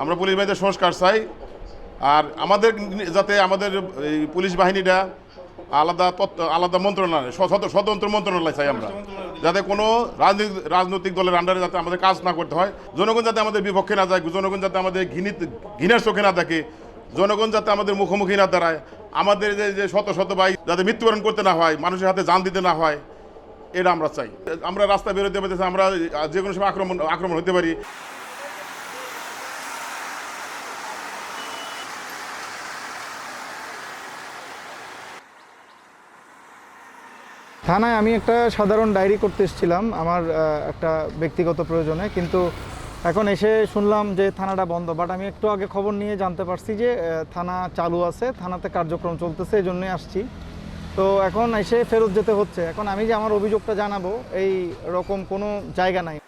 আমরা পুলিশ বাহিনীতে সংস্কার চাই, আর আমাদের যাতে আমাদের এই পুলিশ বাহিনীটা আলাদা তত্ত্ব, আলাদা মন্ত্রণালয় স্বতন্ত্র মন্ত্রণালয় চাই আমরা। যাতে কোনো রাজনৈতিক রাজনৈতিক দলের আন্ডারে যাতে আমাদের কাজ না করতে হয়। জনগণ যাতে আমাদের বিপক্ষে না যায়, জনগণ যাতে আমাদের ঘৃণিত ঘৃণার চোখে না দেখে জনগণ যাতে আমাদের মুখোমুখি না দাঁড়ায়, আমাদের যে যে শত শত ভাই যাতে মৃত্যুবরণ করতে না হয়, মানুষের হাতে যান দিতে না হয়, এটা আমরা চাই। আমরা রাস্তা বেরোতে পারতেছি আমরা যে কোনো সময় আক্রমণ আক্রমণ হতে পারি। থানায় আমি একটা সাধারণ ডায়েরি করতে এসেছিলাম, আমার একটা ব্যক্তিগত প্রয়োজনে, কিন্তু এখন এসে শুনলাম যে থানাটা বন্ধ বাট আমি একটু আগে খবর নিয়ে জানতে পারছি যে থানা চালু আছে, থানাতে কার্যক্রম চলতেছে এই জন্যই আসছি। তো এখন এসে ফেরত যেতে হচ্ছে। এখন আমি যে আমার অভিযোগটা জানাব, এই রকম কোনো জায়গা নাই।